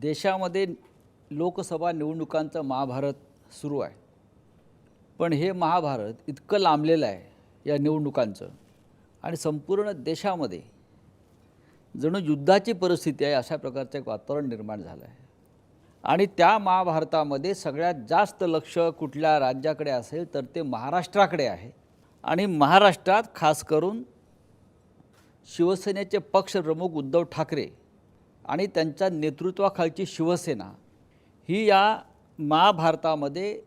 देशामध्ये लोकसभा निवडणुकांचं महाभारत सुरू आहे. पण हे महाभारत इतकं लांबलेलं आहे या निवडणुकांचं आणि संपूर्ण देशामध्ये जणू युद्धाची परिस्थिती आहे अशा प्रकारचं एक वातावरण निर्माण झालं आहे. आणि त्या महाभारतामध्ये सगळ्यात जास्त लक्ष कुठल्या राज्याकडे असेल तर ते महाराष्ट्राकडे आहे. आणि महाराष्ट्रात खास करून शिवसेनेचे पक्षप्रमुख उद्धव ठाकरे आणि त्यांच्या नेतृत्वाखालची शिवसेना ही या महाभारतामध्ये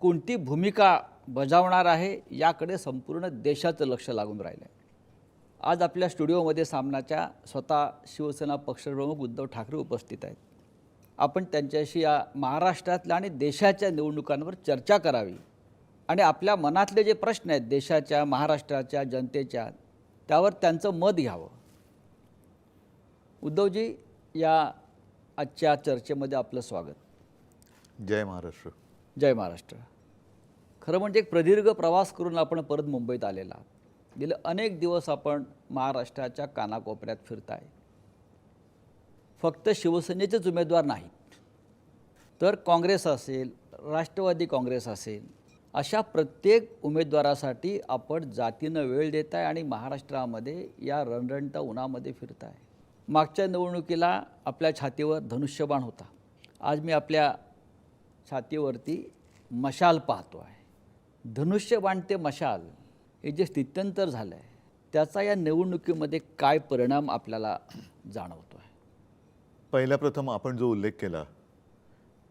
कोणती भूमिका बजावणार आहे याकडे संपूर्ण देशाचं लक्ष लागून राहिलं आहे आज आपल्या स्टुडिओमध्ये सामनाच्या स्वतः शिवसेना पक्षप्रमुख उद्धव ठाकरे उपस्थित आहेत. आपण त्यांच्याशी या महाराष्ट्रातल्या आणि देशाच्या निवडणुकांवर चर्चा करावी आणि आपल्या मनातले जे प्रश्न आहेत देशाच्या महाराष्ट्राच्या जनतेच्या त्यावर त्यांचं मत घ्यावं. उद्धवजी या आजच्या चर्चेमध्ये आपलं स्वागत. जय महाराष्ट्र. जय महाराष्ट्र. खरं म्हणजे एक प्रदीर्घ प्रवास करून आपण परत मुंबईत आलेला गेले अनेक दिवस आपण महाराष्ट्राच्या कानाकोपऱ्यात फिरताय. फक्त शिवसेनेचेच उमेदवार नाहीत. तर काँग्रेस असेल राष्ट्रवादी काँग्रेस असेल अशा प्रत्येक उमेदवारासाठी आपण जातीनं वेळ देत आहे आणि महाराष्ट्रामध्ये या रणरणता उन्हामध्ये फिरताय. मागच्या निवडणुकीला आपल्या छातीवर धनुष्यबाण होता. आज मी आपल्या छातीवरती मशाल पाहतो आहे धनुष्यबाण ते मशाल हे जे स्थित्यंतर झालं आहे त्याचा या निवडणुकीमध्ये काय परिणाम आपल्याला जाणवतो आहे पहिल्या प्रथम आपण जो उल्लेख केला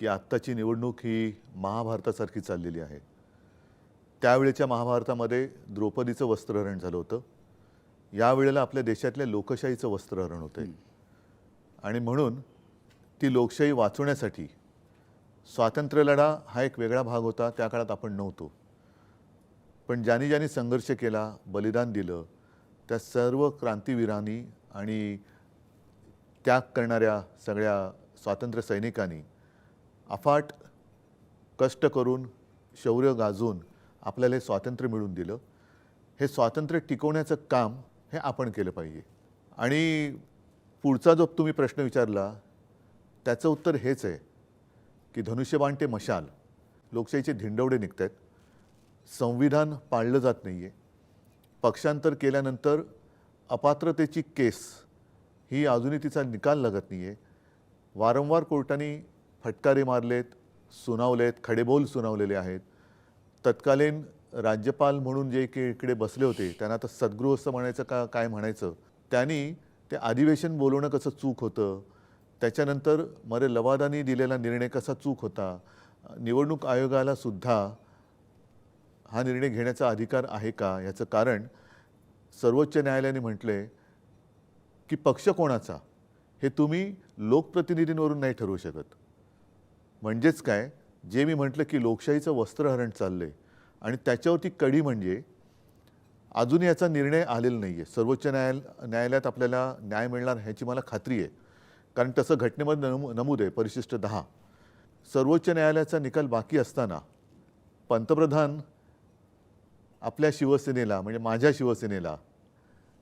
की आत्ताची निवडणूक ही महाभारतासारखी चाललेली आहे. त्यावेळेच्या महाभारतामध्ये द्रौपदीचं वस्त्रहरण झालं होतं. यावेळेला आपल्या देशातल्या लोकशाहीचं वस्त्रहरण होतं आणि म्हणून ती लोकशाही वाचवण्यासाठी स्वातंत्र्यलढा हा एक वेगळा भाग होता त्या काळात आपण नव्हतो. पण ज्यांनी ज्यांनी संघर्ष केला बलिदान दिलं त्या सर्व क्रांतीवीरांनी आणि त्याग करणाऱ्या सगळ्या स्वातंत्र्य सैनिकांनी अफाट कष्ट करून शौर्य गाजून आपल्याला हे स्वातंत्र्य मिळवून दिलं. हे स्वातंत्र्य टिकवण्याचं काम हे आपण केलं पाहिजे. आणि पुढचा जो तुम्ही प्रश्न विचारला त्याचं उत्तर हेच आहे की धनुष्यबाण ते मशाल लोकशाहीचे धिंडवडे निघत आहेत संविधान पाळलं जात नाही आहे पक्षांतर केल्यानंतर अपात्रतेची केस ही अजूनही तिचा निकाल लागत नाही आहे वारंवार कोर्टाने फटकारे मारलेत सुनावलेत खडेबोल सुनावलेले आहेत. तत्कालीन राज्यपाल म्हणून जे की इकडे बसले होते त्यांना आता सद्गृह असं म्हणायचं का काय म्हणायचं? त्यांनी ते अधिवेशन बोलवणं कसं चूक होतं? त्याच्यानंतर मरे लवादानी दिलेला निर्णय कसा चूक होता? निवडणूक आयोगाला सुद्धा हा निर्णय घेण्याचा अधिकार आहे का? याचं कारण सर्वोच्च न्यायालयाने म्हटले की पक्ष कोणाचा? हे तुम्ही लोकप्रतिनिधींवरून नाही ठरवू शकत. म्हणजेच काय? जे मी म्हटलं की लोकशाहीचं वस्त्रहरण चाललं आहे आणि त्याच्यावरती कडी म्हणजे अजून याचा निर्णय आलेला नाही आहे सर्वोच्च न्यायाल न्यायालयात आपल्याला न्याय मिळणार ह्याची मला खात्री आहे. कारण तसं घटनेमध्ये नमू नमूद आहे परिशिष्ट दहा. सर्वोच्च न्यायालयाचा निकाल बाकी असताना पंतप्रधान आपल्या शिवसेनेला म्हणजे माझ्या शिवसेनेला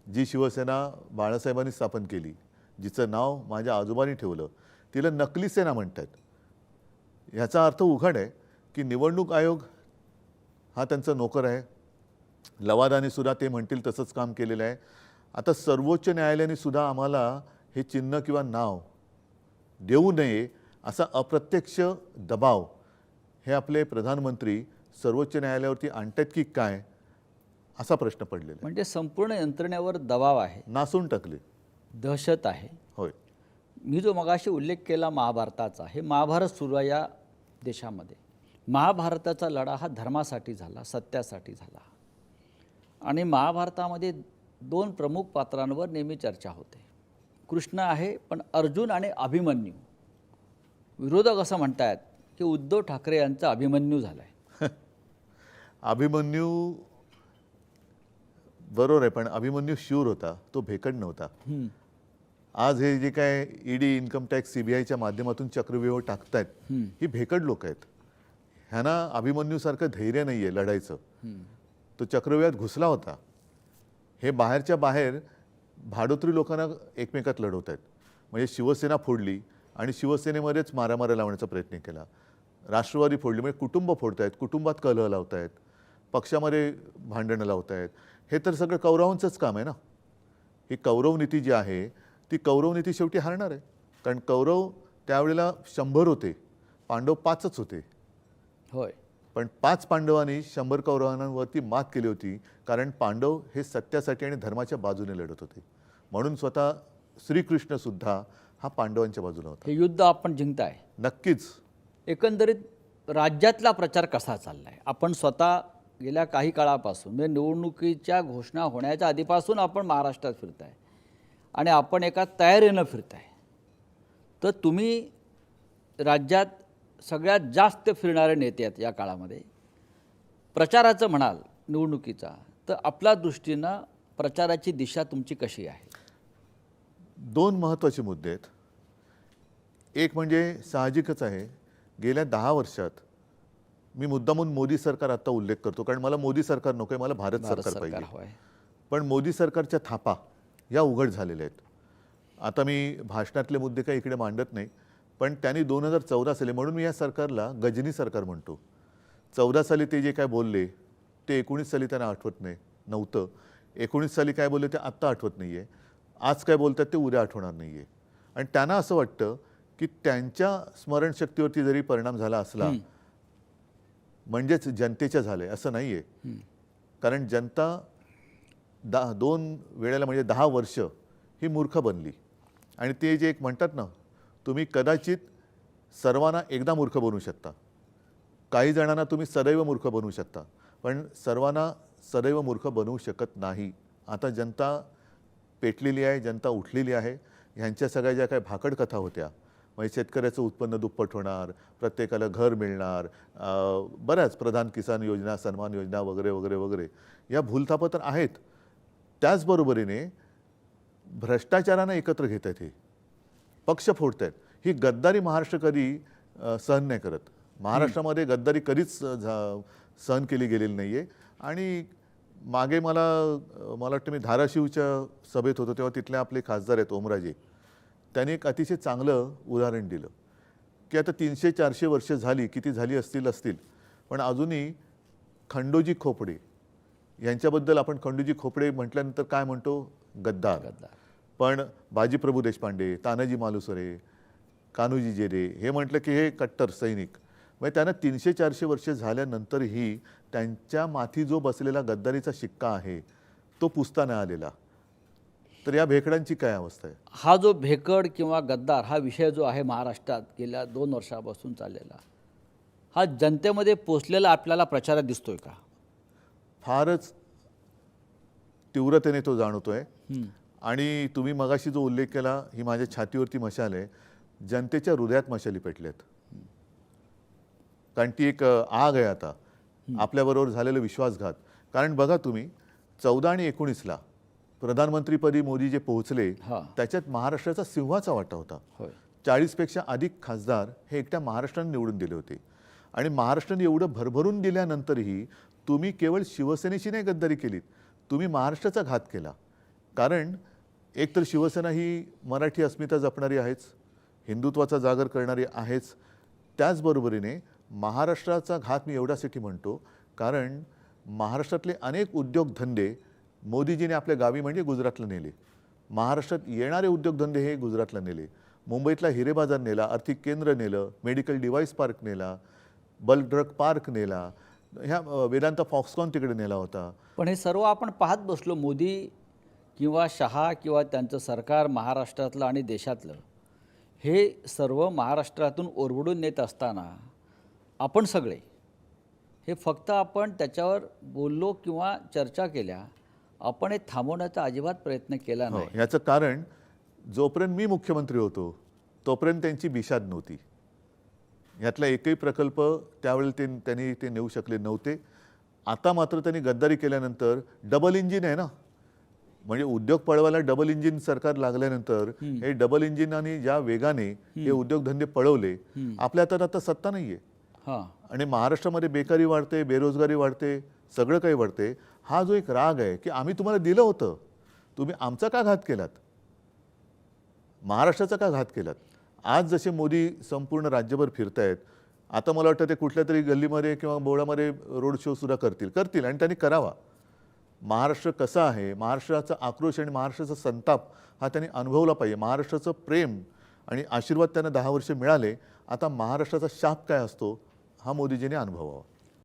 जी शिवसेना बाळासाहेबांनी स्थापन केली जिचं नाव माझ्या आजोबांनी ठेवलं तिला नकली सेना म्हणतात. ह्याचा अर्थ उघड आहे की निवडणूक आयोग हा त्यांचा नोकर आहे. लवादाने सुद्धा ते म्हणतील तसंच काम केलेलं आहे. आता सर्वोच्च न्यायालयाने सुद्धा आम्हाला हे चिन्ह किंवा नाव देऊ नये असा अप्रत्यक्ष दबाव हे आपले प्रधानमंत्री सर्वोच्च न्यायालयावरती आणतात की काय असा प्रश्न पडलेला म्हणजे संपूर्ण यंत्रणेवर दबाव आहे. नासून टाकले. दहशत आहे. होय. मी जो मगाशी उल्लेख केला महाभारताचा हे महाभारत सुरू आहे या देशामध्ये. महाभारताचा लढा हा धर्मासाठी झाला सत्यासाठी झाला. आणि महाभारतामध्ये दोन प्रमुख पात्रांवर नेहमी चर्चा होते. कृष्ण आहे पण अर्जुन आणि अभिमन्यू. विरोधक असं म्हणतात की उद्धव ठाकरे यांचा अभिमन्यू झाला आहे अभिमन्यू बरोबर आहे पण अभिमन्यू शूर होता तो भेकड नव्हता. आज हे जे काय ईडी इन्कम टॅक्स सीबीआयच्या माध्यमातून चक्रव्यूह टाकतायत ही भेकड लोक आहेत. ह्यांना अभिमन्यूसारखं धैर्य नाही आहे लढायचं. तो चक्रव्यूहात घुसला होता. हे बाहेरच्या बाहेर भाडोत्री लोकांना एकमेकात लढवत आहेत म्हणजे शिवसेना फोडली आणि शिवसेनेमध्येच मारामाऱ्या लावण्याचा प्रयत्न केला. राष्ट्रवादी फोडली म्हणजे कुटुंब फोडतायत कुटुंबात कलह लावतायत पक्षामध्ये भांडणं लावतायत. हे तर सगळं कौरवांचंच काम आहे ना? ही कौरव नीती जी आहे ती कौरव नीती शेवटी हारणार आहे. कारण कौरव त्यावेळेला शंभर होते पांडव पाचच होते. होय. पण पाच पांडवांनी शंभर कौरवांवरती मात केली होती कारण पांडव हे सत्यासाठी आणि धर्माच्या बाजूने लढत होते. म्हणून स्वतः श्रीकृष्ण सुद्धा हा पांडवांच्या बाजूला होता. हे युद्ध आपण जिंकताय. नक्कीच. एकंदरीत राज्यातला प्रचार कसा चालला आहे आपण स्वतः गेल्या काही काळापासून म्हणजे निवडणुकीच्या घोषणा होण्याच्या आधीपासून आपण महाराष्ट्रात फिरताय. आणि आपण एका तयारीनं फिरताय. तर तुम्ही राज्यात सगळ्यात जास्त फिरणारे नेते आहेत या काळामध्ये. प्रचाराचं म्हणाल निवडणुकीचा तर आपल्या दृष्टीनं प्रचाराची दिशा तुमची कशी आहे? दोन महत्त्वाचे मुद्दे आहेत. एक म्हणजे साहजिकच आहे गेल्या दहा वर्षात मी मुद्दामून मोदी सरकार आता उल्लेख करतो कारण मला मोदी सरकार नको आहे मला भारत सरकार पाहिजे. पण मोदी सरकारच्या थापा या उघड झालेल्या आहेत. आता मी भाषणातले मुद्दे काही इकडे मांडत नाही पण त्यांनी दोन हजार चौदा साली म्हणून मी या सरकारला गजनी सरकार म्हणतो. चौदा साली ते जे काय बोलले ते एकोणीस साली त्यांना आठवत नाही नव्हतं. एकोणीस साली काय बोलले ते आत्ता आठवत नाही आहे आज काय बोलतात ते उद्या आठवणार नाही आहे आणि त्यांना असं वाटतं की त्यांच्या स्मरणशक्तीवरती जरी परिणाम झाला असला म्हणजेच जनतेच्या झाले असं नाही आहे कारण जनता दहा दोन वेळेला म्हणजे दहा वर्ष ही मूर्ख बनली. आणि ते जे एक म्हणतात ना तुम्ही कदाचित सर्वांना एकदा मूर्ख बनवू शकता. काही जणांना तुम्ही सदैव मूर्ख बनवू शकता. पण सर्वांना सदैव मूर्ख बनवू शकत नाही. आता जनता पेटलेली आहे जनता उठलेली आहे. ह्यांच्या सगळ्या ज्या काही भाकड कथा होत्या म्हणजे शेतकऱ्याचं उत्पन्न दुप्पट होणार प्रत्येकाला घर मिळणार बऱ्याच प्रधान किसान योजना सन्मान योजना वगैरे वगैरे वगैरे या भूलथापा तर आहेत. त्याचबरोबरीने भ्रष्टाचारानं एकत्र घेत आहेत हे. पक्ष फोडत आहेत ही गद्दारी महाराष्ट्र कधी सहन नाही करत. महाराष्ट्रामध्ये गद्दारी कधीच झा- सहन केली गेलेली नाही आहे आणि मागे मला मला वाटतं मी धाराशिवच्या सभेत होतो तेव्हा तिथले आपले खासदार आहेत ओमराजे. त्यांनी एक अतिशय चांगलं उदाहरण दिलं. की आता तीनशे चारशे वर्ष झाली किती झाली असतील असतील. पण अजूनही खंडोजी खोपडे यांच्याबद्दल आपण खंडोजी खोपडे म्हटल्यानंतर काय म्हणतो? गद्दार. गद्दार. पण बाजीप्रभू देशपांडे तानाजी मालुसरे कान्होजी जेरे हे म्हटलं की हे कट्टर सैनिक. म्हणजे त्यांना तीनशे चारशे वर्ष झाल्यानंतरही त्यांच्या माथी जो बसलेला गद्दारीचा शिक्का आहे तो पुसता नाही आलेला. तर या भेकडांची काय अवस्था आहे? हा जो भेकड किंवा गद्दार हा विषय जो आहे महाराष्ट्रात गेल्या दोन वर्षापासून चाललेला हा जनतेमध्ये पोचलेला आपल्याला प्रचारात दिसतोय का? फारच तीव्रतेने तो जाणवतोय. आणि तुम्ही मगाशी जो उल्लेख केला ही माझ्या छातीवरती मशाल आहे जनतेच्या हृदयात मशाली पेटल्यात. कारण ती एक आग आहे आता. आपल्याबरोबर झालेलं विश्वासघात. कारण बघा तुम्ही चौदा आणि एकोणीसला प्रधानमंत्रीपदी मोदी जे पोहोचले हा. त्याच्यात महाराष्ट्राचा सिंहाचा वाटा होता. चाळीसपेक्षा अधिक खासदार हे एकट्या महाराष्ट्राने निवडून दिले होते. आणि महाराष्ट्राने एवढं भरभरून दिल्यानंतरही तुम्ही केवळ शिवसेनेशी नाही गद्दारी केलीत. तुम्ही महाराष्ट्राचा घात केला. कारण एकतर शिवसेना ही मराठी अस्मिता जपणारी आहेच हिंदुत्वाचा जागर करणारी आहेच. त्याचबरोबरीने महाराष्ट्राचा घात मी एवढ्यासाठी म्हणतो कारण महाराष्ट्रातले अनेक उद्योगधंदे मोदीजीने आपल्या गावी म्हणजे गुजरातला नेले. महाराष्ट्रात येणारे उद्योगधंदे हे गुजरातला नेले. मुंबईतला हिरे बाजार नेला आर्थिक केंद्र नेलं मेडिकल डिव्हाइस पार्क नेला बल्क ड्रग पार्क नेला ह्या वेदांत फॉक्सकॉन तिकडे नेला होता. पण हे सर्व आपण पाहत बसलो मोदी किंवा शहा किंवा त्यांचं सरकार महाराष्ट्रातलं आणि देशातलं हे सर्व महाराष्ट्रातून ओरबडून नेत असताना आपण सगळे हे फक्त आपण त्याच्यावर बोललो किंवा चर्चा केल्या आपण हे थांबवण्याचा अजिबात प्रयत्न केला हो, नाही. याचं कारण जोपर्यंत मी मुख्यमंत्री होतो तोपर्यंत त्यांची बिशाद नव्हती. यातला एकही प्रकल्प त्यावेळी ते त्यांनी ते नेऊ शकले नव्हते. आता मात्र त्यांनी गद्दारी केल्यानंतर डबल इंजिन आहे ना? म्हणजे उद्योग पळवायला डबल इंजिन सरकार लागल्यानंतर हे डबल इंजिन आणि ज्या वेगाने हे उद्योगधंदे पळवले आपल्या हातात आता सत्ता नाहीये. हां. आणि महाराष्ट्रामध्ये बेकारी वाढते बेरोजगारी वाढते सगळं काही वाढते. हा जो एक राग आहे की आम्ही तुम्हाला दिलं होतं तुम्ही आमचा का घात केलात? महाराष्ट्राचा का घात केलात? आज जसे मोदी संपूर्ण राज्यभर फिरतायत आता मला वाटतं ते कुठल्या तरी गल्लीमध्ये किंवा बोर्डामध्ये रोड शो सुद्धा करतील करतील आणि त्यांनी करावा. महाराष्ट्र कसा आहे? महाराष्ट्राचा आक्रोश आणि महाराष्ट्राचा संताप हा त्यांनी अनुभवला पाहिजे. महाराष्ट्राचं प्रेम आणि आशीर्वाद त्यांना दहा वर्ष मिळाले. आता महाराष्ट्राचा शाप काय असतो? हा मोदीजींनी अनुभवावा.